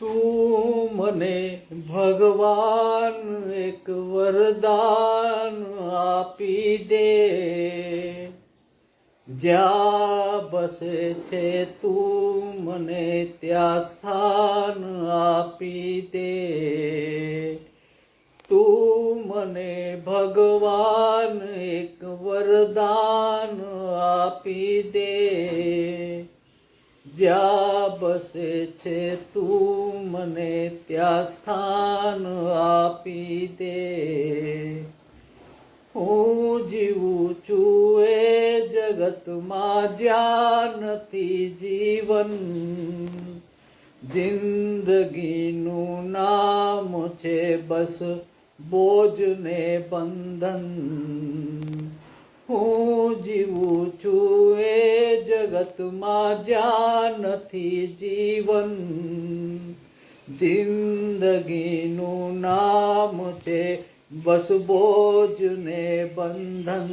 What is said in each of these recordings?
તું મને ભગવાન એક વરદાન આપી દે. જ્યાં બસે છે તું મને ત્યાં સ્થાન આપી દે. તું મને ભગવાન એક વરદાન આપી દે. જ્યાં બસે છે તું મને ત્યાં સ્થાન આપી દે. હું જીવું છું એ જગતમાં જ્યાં નથી જીવન. જિંદગીનું નામ છે બસ બોજને બંધન. હું જીવું છું એ જગતમાં જ્યાં નથી જીવન, જિંદગીનું નામ છે બસ બોજ ને બંધન.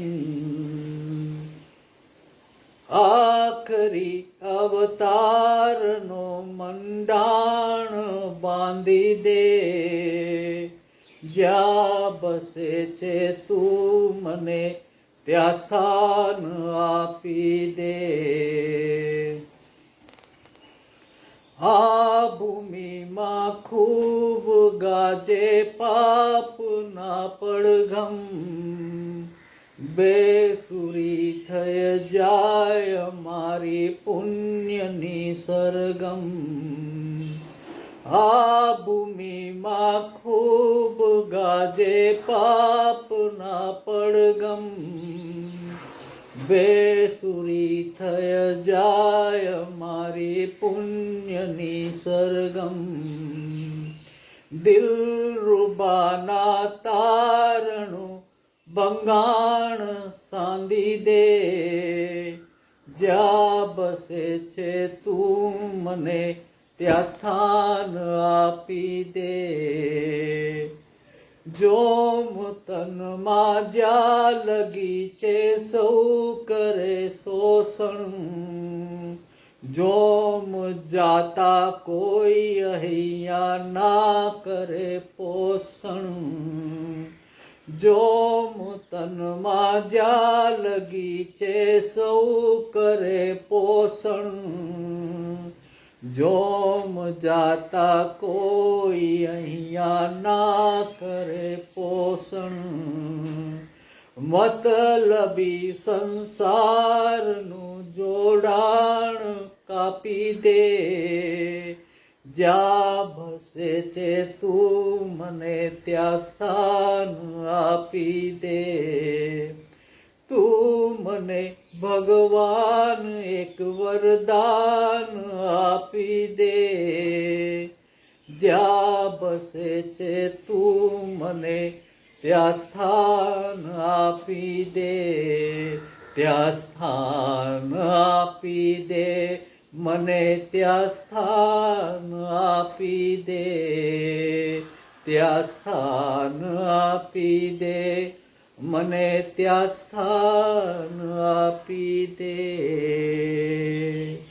આખરી અવતારનો મંડાણ બાંધી દે. જ્યાં બસે છે તું મને ત્યાં સ્થાન આપી દે આ ભૂમિમાં ખૂબ ગાજે પાપના પડઘમ બેસુરી થઈ જાય મારી પુણ્યની સરગમ આ ભૂમિમાં ખૂબ ગાજે પાપના પડગમ. બેસુરી થય જાય મારી પુણ્યની સરગમ. દિલ રૂબાના તારણું બંગાણ સાંધી દે. જ્યાં બસે છે તું મને ત્યાં સ્થાન આપી દે. જો તનમાં જ્યાં લગી છે સૌ કરે શોષણ, જો જાતા કોઈ અહીંયા ના કરે પોષણ, જો તનમાં જ્યાં લગી છે સૌ કરે પોષણ જોમ જાતા કોઈ અહીંયા ના કરે પોષણ. મતલબી સંસારનું જોડાણ કાપી દે. જ્યાં ભસે છે તું મને ત્યાં સ્થાન આપી દે. મને ભગવાન એક વરદાન આપી દે. જ્યાં બસે છે તું મને ત્યાં સ્થાન આપી દે. ત્યાં સ્થાન આપી દે. મને ત્યાં સ્થાન આપી દે. ત્યાં સ્થાન આપી દે. મને ત્યાં સ્થાન આપી દે.